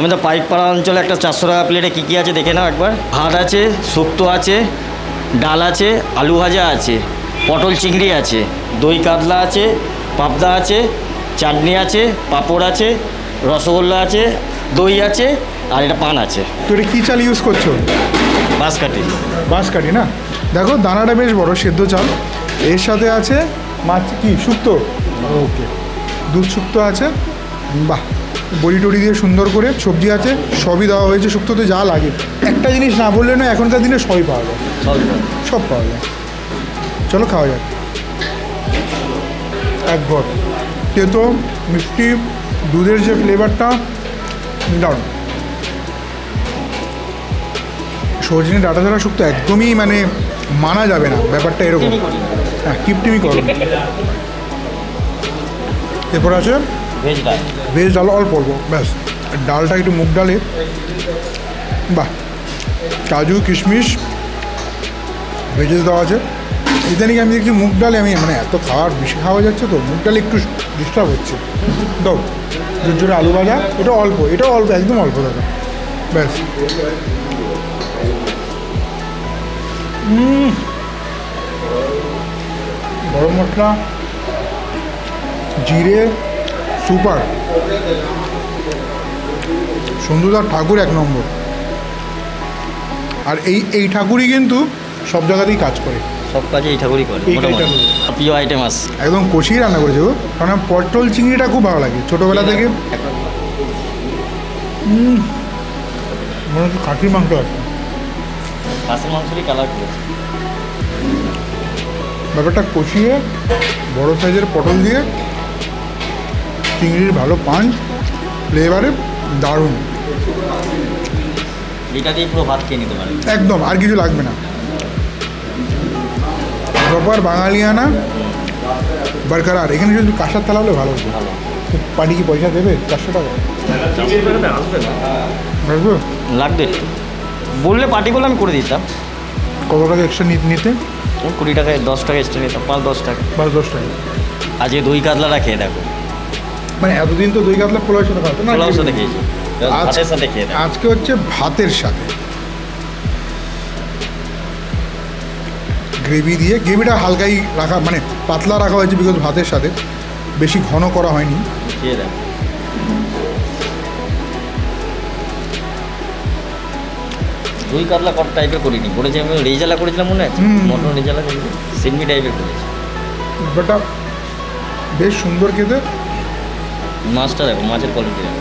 আমাদের পাইকপাড়া অঞ্চলে একটা চারশো টাকা প্লেটে কী কী আছে দেখে নাও একবার। ভাত আছে শুক্তো আছে ডাল আছে আলু ভাজা আছে পটল চিংড়ি আছে দই কাতলা আছে পাবদা আছে চাটনি আছে পাঁপড় আছে রসগোল্লা আছে দই আছে আর এটা পান আছে। তো এটা কী চাল ইউজ করছ? বাঁশকাঠি। বাঁশকাঠি না? দেখো দানাটা বেশ বড় সেদ্ধ চাল। এর সাথে আছে মাছ কি? শুক্তো? ওকে। দুধ শুক্তো আছে। বাহ বড়ি টড়ি দিয়ে সুন্দর করে সবজি আছে সবই দেওয়া হয়েছে শুক্তোতে যা লাগে। একটা জিনিস না বললে না এখনকার দিনে সবই পাওয়া যায়। সব পাওয়া যায়। চলো খাওয়া যাক। এক ঘর। তেতো মিষ্টি দুধের যে ফ্লেভারটা দারুণ। সজনে ডাটা ছাড়া শুক্তো একদমই মানে মানা যাবে না ব্যাপারটা এরকম। হ্যাঁ কিপটিমি করো। এরপর আছে ভেজ ডাল। ভেজ ডাল অল্প অল্প, ব্যাস। ডালটা একটু মুগ ডালে বাহ। কাজু, কিশমিশ, ভেজেস দেওয়া আছে। ইদানিং আমি দেখছি মুগ ডালে আমি মানে এত খাওয়ার বেশি খাওয়া যাচ্ছে তো, মুগ ডালে একটু ডিস্টার্ব হচ্ছে। দাও জোর আলু ভাজা, এটা অল্প এটা অল্প, একদম অল্প দাদা। ব্যাস। গরম মশলা, জিরে সুপার। সন্ধুদার ঠাকুর এক নম্বর। আর এই এই ঠাকুরই কিন্তু সব জায়গাতেই কাজ করে। সব কাজে এই ঠাকুরই করে প্রিয় আইটেম আছে। একদম কষিয়ে রান্না করেছে গো। কারণ পটল চিংড়িটা খুব ভালো লাগে ছোটোবেলা থেকে। মনে হচ্ছে খাঁটির মাংস আছে। খাসির মাংসেরই কালার ব্যাপারটা কষিয়ে বড় সাইজের পটল দিয়ে চিংড়ির ভালো পাঞ্চ ফ্লেভারে দারুণ। এটা দিয়ে পুরো ভাত খেয়ে নিতে একদম আর কিছু লাগবে না। প্রপার বাঙালিয়ানা বারকারার। এখানে যদি কাঁসার থালা হলে ভালো হতো। পার্টি কি পয়সা দেবে? চারশো টাকা। আসবে? লাগবে। বললে পার্টি করলে আমি করে দিতাম। কত টাকা এক্সট্রা নিতে? কুড়ি টাকায় দশ টাকা এক্সট্রা নিতাম পাঁচ দশ টাকা। পাঁচ দশ টাকা। আজকে দই কাতলাটা খেয়ে দেখো। মানে এতদিন তো দই কাতলা পোলাওর সাথে খাওয়াতো না পোলাওর সাথে খেয়েছি। ভাতের সাথে খেয়ে আজকে হচ্ছে ভাতের সাথে। গ্রেভি দিয়ে গ্রেভিটা হালকাই রাখা মানে পাতলা রাখা হয়েছে বিকজ ভাতের সাথে। বেশি ঘন করা হয়নি। দই কাতলা কত টাইপের করিনি। করেছি আমি রেজালা করেছিলাম মনে আছে। মটন রেজালা সিডনি টাইপের করেছি। ব্যাপারটা বেশ সুন্দর খেতে। মাছটা দেখো মাছের কোয়ালিটি দেখো।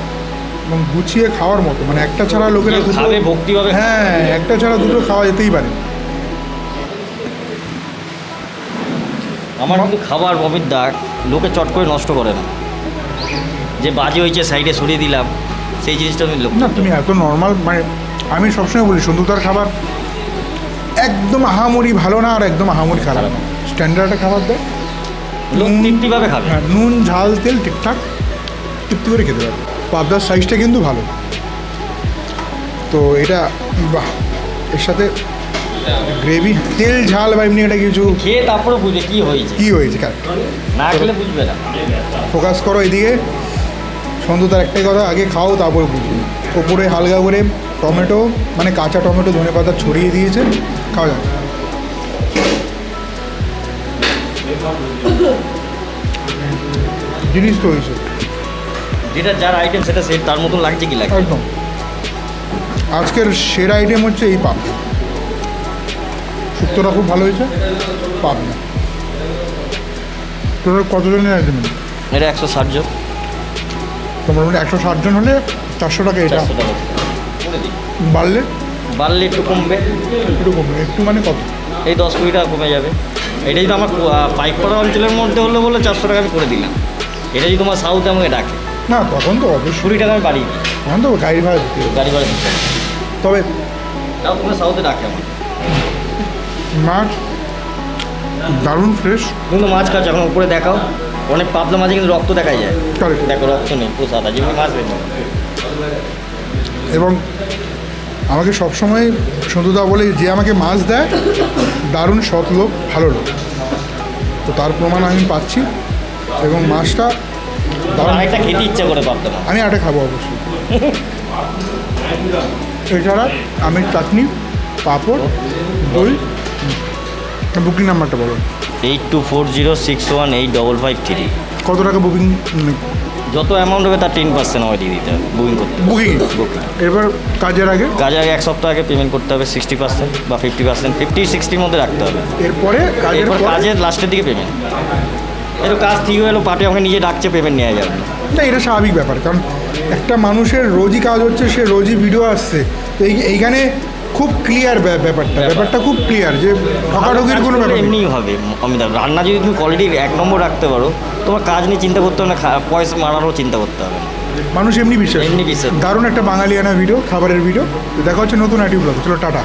এবং গুছিয়ে খাওয়ার মতো মানে একটা ছাড়া লোকেরা খাবে ভক্তিভাবে হ্যাঁ একটা ছাড়া দুটো খাওয়া যেতেই পারে। আমার কিন্তু খাবার বমির দাগ লোকে চট করে নষ্ট করে না। যে বাজে হয়েছে সাইডে সরিয়ে দিলাম সেই জিনিসটা আমি লোক না তুমি এত নর্মাল মানে আমি সবসময় বলি সন্তুতার খাবার একদম আহামরি ভালো না আর একদম আহামরি খারাপ না। স্ট্যান্ডার্ডে খাবার দেয়। লোক তৃপ্তিভাবে খাবে। হ্যাঁ নুন ঝাল তেল ঠিকঠাক। তৃপ্তি করে খেতে পারবে। পাবদার সাইজটা কিন্তু ভালো। তো এটা বাহ এর সাথে গ্রেভি তেল ঝাল বা এমনি এটা কিছু খেয়ে তারপরে বুঝবে কি হয়েছে। কী হয়েছে না খেলে বুঝবে না। ফোকাস করো এদিকে। সন্তুতার একটাই কথা আগে খাও তারপরে বুঝবে। ওপরে হালকা করে টমেটো মানে কাঁচা টমেটো ধনে পাতা ছড়িয়ে দিয়েছে খাওয়া যাক জিনিস তো হয়েছে। যেটা যার আইটেম সেটা সে তার মতন লাগছে কি লাগছে? একদম। আজকের সেরা আইটেম হচ্ছে এই পাপ শুক্তোটা খুব ভালো হয়েছে পাপ না তোদের কতজনের আইটেম এটা একশো ষাট জন। তোমার মানে একশো ষাট জন হলে চারশো টাকা এটা। চারশো টাকা। বাড়লে? বাড়লে একটু কমবে। একটু কমবে। একটু মানে কত? এই দশ কুড়ি টাকা কমে যাবে। এটাই তো আমার পাইকপাড়া অঞ্চলের মধ্যে হলে বলে চারশো টাকা আমি করে দিলাম। এটা যদি তোমার সাউথে আমাকে ডাকে। না তখন তো অবশ্যই। কুড়ি টাকা আমি বাড়িয়ে দিই তখন তো গাড়ি ভাড়া দিতে হবে। গাড়ি ভাড়া দিতে হবে। তবে তাও তোমার সাউথে ডাকে আমার। মাছ দারুণ ফ্রেশ কিন্তু মাছ খাচ্ছ এখন উপরে দেখাও। অনেক পাবলা মাঝে কিন্তু রক্ত দেখা যায়। Correct. দেখো রক্ত নেই পুরো সাদা যেমনি মাছ বের এবং আমাকে সবসময় সন্তুদা বলে যে আমাকে মাছ দেয় দারুণ সৎ লোক ভালো লোক। তো তার প্রমাণ আমি পাচ্ছি। এবং মাছটা আরেকটা খেতে ইচ্ছা করে মাছ আমি আটা খাব অবশ্যই। এছাড়া আমের চাটনি পাঁপড় দই বুকিং নাম্বারটা বলো। Eight two four zero six one eight double five three. কত টাকা বুকিং? যত অ্যামাউন্ট হবে তার টেন পার্সেন্ট আমায় দিয়ে দিতে হবে। বুকিং করতে বুকিং? এবার কাজের আগে? কাজের আগে এক সপ্তাহ আগে পেমেন্ট করতে হবে সিক্সটি পার্সেন্ট বা ফিফটি পার্সেন্ট ফিফটি সিক্সটির মধ্যে রাখতে হবে। এরপরে কাজের কাজের লাস্টের দিকে পেমেন্ট একটু কাজ ঠিক হয়ে এলো পার্টি আমাকে নিজে ডাকছে পেমেন্ট নেওয়া যাবে। না এটা স্বাভাবিক ব্যাপার কারণ একটা মানুষের রোজই কাজ হচ্ছে সে রোজই ভিডিও আসছে। তো এই এইখানে খুব ক্লিয়ার ব্যাপারটা ব্যাপারটা খুব ক্লিয়ার যে ঠকাঠকির কোনো ব্যাপার নেই। এমনিই হবে। অমিতাভ রান্না যদি তুমি কোয়ালিটি এক নম্বর রাখতে পারো তোমার কাজ নিয়ে চিন্তা করতে হবে না পয়সা মারারও চিন্তা করতে হবে না। মানুষ এমনি বিশ্বাস। এমনি বিশ্বাস। দারুণ একটা বাঙালিয়ানা ভিডিও খাবারের ভিডিও দেখা হচ্ছে নতুন আইটি ব্লগ। চলো টাটা।